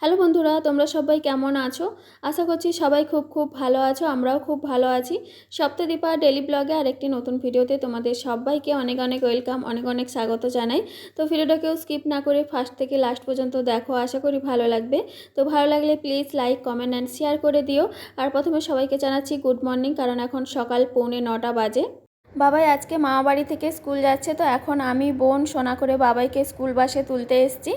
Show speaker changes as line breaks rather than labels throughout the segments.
Hello বন্ধুরা, তোমরা সবাই কেমন আছো? আশা করছি সবাই খুব খুব ভালো আছো, আমরাও খুব ভালো আছি। সপ্তদীপা ডেলি ব্লগে আর একটি নতুন ভিডিওতে তোমাদের সবাইকে অনেক অনেক ওয়েলকাম, অনেক অনেক স্বাগত জানাই। তো ভিডিওটাকেও স্কিপ না করে ফার্স্ট থেকে লাস্ট পর্যন্ত দেখো, আশা করি ভালো লাগবে। তো ভালো লাগলে please like, comment and share করে দিও। আর প্রথমে সবাইকে জানাচ্ছি গুড মর্নিং, কারণ এখন সকাল পৌনে নটা বাজে। বাবাই আজকে মামা বাড়ি থেকে স্কুল যাচ্ছে, তো এখন আমি বোন সোনা করে বাবাইকে স্কুল বাসে তুলতে এসেছি।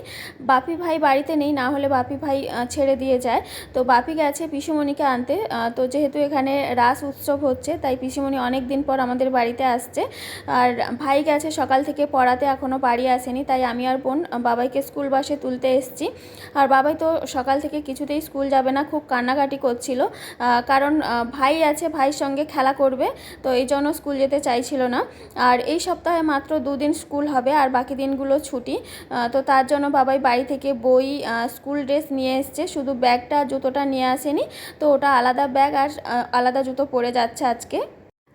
বাপি ভাই বাড়িতে নেই, না হলে বাপি ভাই ছেড়ে দিয়ে যায়। তো বাপি গেছে পিসুমণিকে আনতে তো যেহেতু এখানে রাস উৎসব হচ্ছে, তাই পিসুমণি অনেক দিন পর আমাদের বাড়িতে আসছে। আর ভাই গেছে সকাল থেকে, পড়াতে এখনও বাড়ি আসেনি, তাই আমি আর বোন বাবাইকে স্কুল বাসে তুলতে এসেছি। আর বাবাই তো সকাল থেকে কিছুতেই স্কুল যাবে না, খুব কান্নাকাটি করছিল। কারণ ভাই আছে, ভাইয়ের সঙ্গে খেলা করবে, তো এই জন্য স্কুল যেতে চাইছিল না। আর এই সপ্তাহে মাত্র দুদিন স্কুল হবে আর বাকি দিনগুলো ছুটি। তো তার জন্য বাবাই বাড়ি থেকে বই স্কুল ড্রেস নিয়ে এসছে। শুধু ব্যাগটা, জুতোটা নিয়ে আসেনি। তো ওটা আলাদা ব্যাগ আর আলাদা জুতো পরে যাচ্ছে আজকে।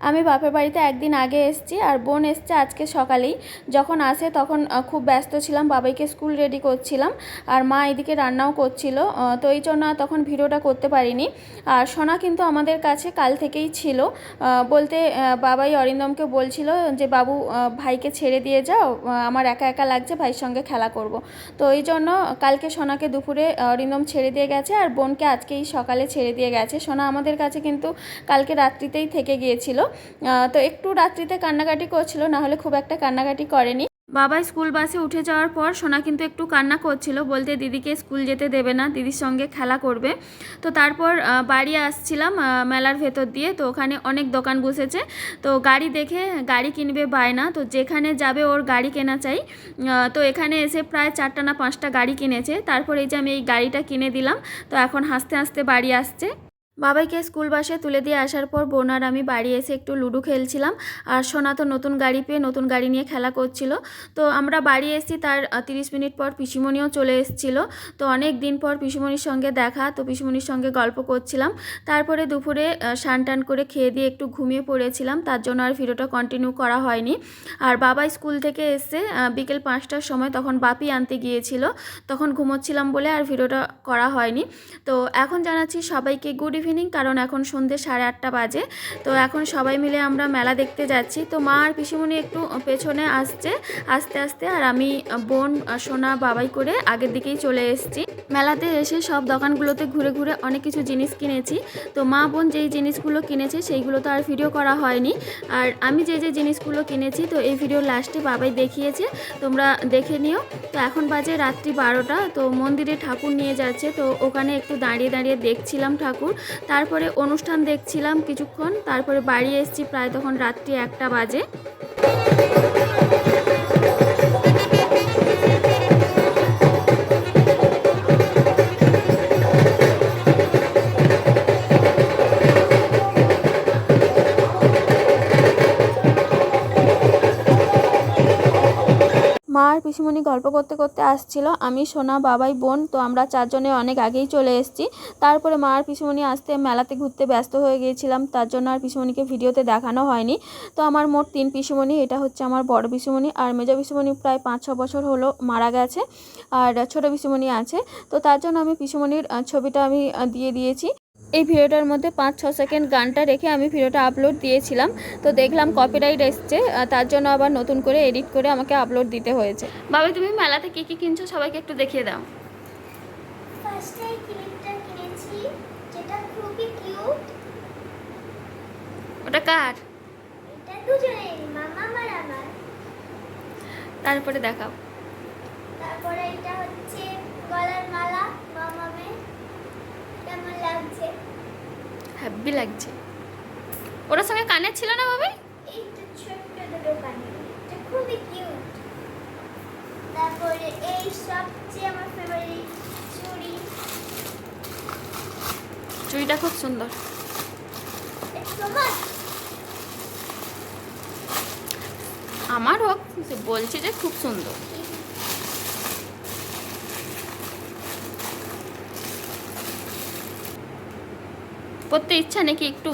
আমি বাপের বাড়িতে একদিন আগে এসেছি আর বোন এসছে আজকে সকালেই। যখন আসে তখন খুব ব্যস্ত ছিলাম, বাবাইকে স্কুল রেডি করছিলাম আর মা এদিকে রান্নাও করছিল। তো এই জন্য তখন ভিডিওটা করতে পারিনি। আর সোনা কিন্তু আমাদের কাছে কাল থেকেই ছিল। বলতে বাবাই অরিন্দমকে বলছিল যে, বাবু ভাইকে ছেড়ে দিয়ে যাও আমার একা একা লাগছে, ভাইয়ের সঙ্গে খেলা করব। তো এই জন্য কালকে সোনাকে দুপুরে অরিন্দম ছেড়ে দিয়ে গেছে আর বোনকে আজকেই সকালে ছেড়ে দিয়ে গেছে। সোনা আমাদের কাছে কিন্তু কালকে রাত্রিতেই থেকে গিয়েছিল। তো একটু রাত্রিতে কান্নাকাটি করছিল না হলে খুব একটা কান্নাকাটি করেনি। বাবা স্কুল বাসে উঠে যাওয়ার পর সোনা কিন্তু একটু কান্না করছিল, বলতে দিদিকে স্কুল যেতে দেবে না, দিদির সঙ্গে খেলা করবে। তো তারপর বাড়ি আসছিলাম মেলার ভেতর দিয়ে, তো ওখানে অনেক দোকান বসেছে। তো গাড়ি দেখে গাড়ি কিনবে বায়না, তো যেখানে যাবে ওর গাড়ি কেনা চাই। তো এখানে এসে প্রায় চারটা না পাঁচটা গাড়ি কিনেছে। তারপর এই যে আমি এই গাড়িটা কিনে দিলাম, তো এখন হাসতে হাসতে বাড়ি আসছে। বাবাইকে স্কুল বাসে তুলে দিয়ে আসার পর বোন আর আমি বাড়ি এসে একটু লুডো খেলছিলাম। আর সোনা তো নতুন গাড়ি পেয়ে নতুন গাড়ি নিয়ে খেলা করছিল। তো আমরা বাড়ি এসেছি তার তিরিশ মিনিট পর পিসিমণিও চলে এসেছিল। তো অনেক দিন পর পিসিমণির সঙ্গে দেখা, তো পিসিমণির সঙ্গে গল্প করছিলাম। তারপরে দুপুরে স্নান টান করে খেয়ে দিয়ে একটু ঘুমিয়ে পড়েছিলাম। তার জন্য আর ভিডিওটা কন্টিনিউ করা হয়নি। আর বাবা স্কুল থেকে এসে বিকেল পাঁচটার সময় তখন বাপি আনতে গিয়েছিল। তখন ঘুমোচ্ছিলাম বলে আর ভিডিওটা করা হয়নি। তো এখন জানাচ্ছি সবাইকে গুড ইভিনিং কারণ এখন সন্ধ্যে সাড়ে আটটা বাজে। তো এখন সবাই মিলে আমরা মেলা দেখতে যাচ্ছি। তো মা আর পিসিমণি একটু পেছনে আসছে, আস্তে আস্তে, আর আমি বোন সোনা, বাবাই করে আগের দিকেই চলে এসেছি। মেলাতে এসে সব দোকানগুলোতে ঘুরে ঘুরে অনেক কিছু জিনিস কিনেছি। তো মা, বোন যেই জিনিসগুলো কিনেছে, সেইগুলো তো আর ভিডিও করা হয়নি। আর আমি যে যে জিনিসগুলো কিনেছি, তো এই ভিডিও লাস্টে বাবাই দেখিয়েছে। তোমরা দেখে নিও। তো এখন বাজে রাত্রি বারোটা। তো মন্দিরে ঠাকুর নিয়ে যাচ্ছে। তো ওখানে একটু দাঁড়িয়ে দাঁড়িয়ে দেখছিলাম ঠাকুর। তারপরে অনুষ্ঠান দেখছিলাম কিছুক্ষণ তারপরে বাড়ি এসেছি প্রায় তখন রাত্রি একটা বাজে। মা আর পিসিমণি গল্প করতে করতে আসছিল, আমি, সোনা, বাবাই, বোন, তো আমরা চারজনে অনেক আগেই চলে এসেছি। তারপরে মা আর পিসিমণি আসতে মেলাতে ঘুরতে ব্যস্ত হয়ে গিয়েছিলাম, তার জন্য আর পিসিমণিকে ভিডিওতে দেখানো হয়নি। তো আমার মোট তিন পিসিমণি, এটা হচ্ছে আমার বড় পিসিমণি আর মেজো পিসিমণি প্রায় পাঁচ ছ বছর হলো মারা গেছে আর ছোটো পিসিমণি আছে। তো তার জন্য আমি পিসিমণির ছবিটা আমি দিয়ে দিয়েছি। এই ভিডিওটার মধ্যে পাঁচ ছ সেকেন্ড গানটা রেখে আমি ভিডিওটা আপলোড দিয়েছিলাম। তো দেখলাম কপিরাইট এসছে তার জন্য আবার নতুন করে এডিট করে আমাকে আপলোড দিতে হয়েছে। বাবা তুমি মেলাতে কী কী কিনছো? সবাইকে একটু দেখিয়ে দাও।
ফার্স্টে ক্লিপটা কিনেছি যেটা খুবই কিউট
ওটা কার?
এটা দুজনেরই মামা আর আমার।
তারপরে দেখাও।
তারপরে এটা হচ্ছে গলার মালা। কেমন লাগছে।
হ্যাপি লাগছে। ওটার সঙ্গে কানের ছিল না বাবাই?
এই ছোট্ট দুটো কানে। এটা খুবই কিউট তারপরে এই সবচেয়ে আমার ফেভারিট চুড়ি।
চুড়িটা খুব সুন্দর। আমার হোক বলছি যে খুব সুন্দর। করতে ইচ্ছা নাকি একটু?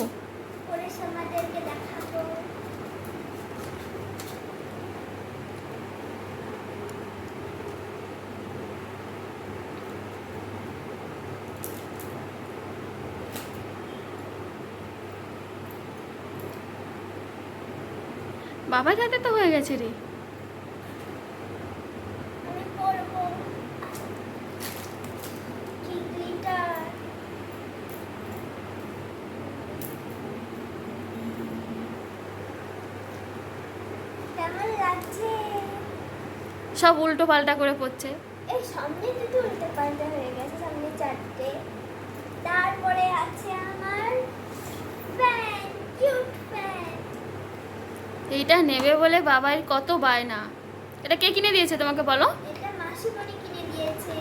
বাবার হাতে তো হয়ে গেছে রে। সব উল্টো পাল্টা করে পড়ছে।
এই সামনে দুটো উল্টে পাল্টে হয়ে গেছে সামনে চারটে। তারপরে আছে আমার কিউট
এইটা নেবে বলে বাবার কত বায়না এটা কে কিনে দিয়েছে তোমাকে বলো?
এটা মাসিমণি কিনে দিয়েছে।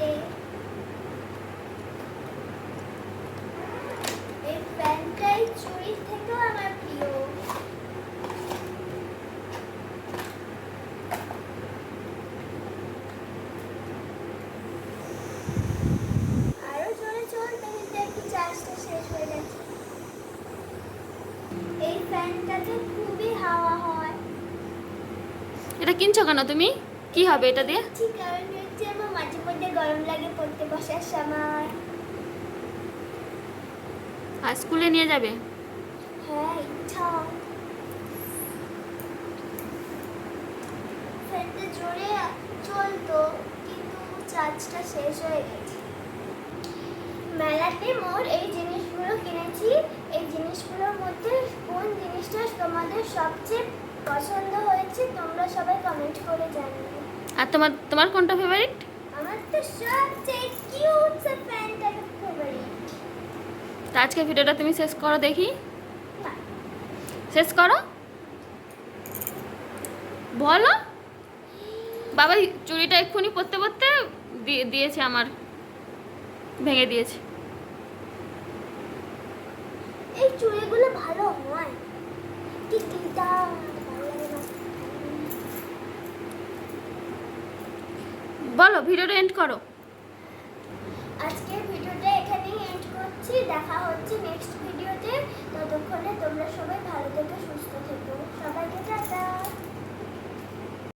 এই চুরির থেকেও আমার প্রিয় আরও জোরে চলতে কিন্তু একটু চার্জটা শেষ হয়ে গেছে এই ফ্যানটাতে খুবই হাওয়া হয়।
এটা কিনছো কেন তুমি? কি হবে এটা দিয়ে?
ঠিক কারণ হচ্ছে আমার মাঝে মধ্যে গরম লাগে পড়তে বসার সময়।
আর স্কুলে নিয়ে যাবে?
হ্যাঁ ইচ্ছা। ফ্যানটা জোরে চলতো কিন্তু চার্জটা শেষ হয়ে গেছে। মেলাতে মোর এই জিনিসগুলো কিনেছি। এই জিনিসগুলোর মধ্যে কোন জিনিসটা তোমাদের সবচেয়ে পছন্দ হয়েছে তোমরা সবাই কমেন্ট করে জানিও।
আর তোমার তোমার কোনটা ফেভারিট
আমার তো সবচেয়ে কিউট ফ্যানটা ফেভারিট
তা আজকে ভিডিওটা তুমি শেষ করো দেখি। শেষ করো? বলো। বাবা চুড়িটা এক্ষুনি পরতে পরতে দিয়ে দিয়েছে আমার ভেঙে দিয়েছে।
এই চুড়িগুলো ভালো হয়। কি
বলো ভিডিওটা এন্ড করো।
আজকের ভিডিওটা এখানেই এন্ড করছি। দেখা হচ্ছে নেক্সট ভিডিওতে ততক্ষণে তোমরা সবাই ভালো থেকে সুস্থ থেকো। সবাইকে টাটা।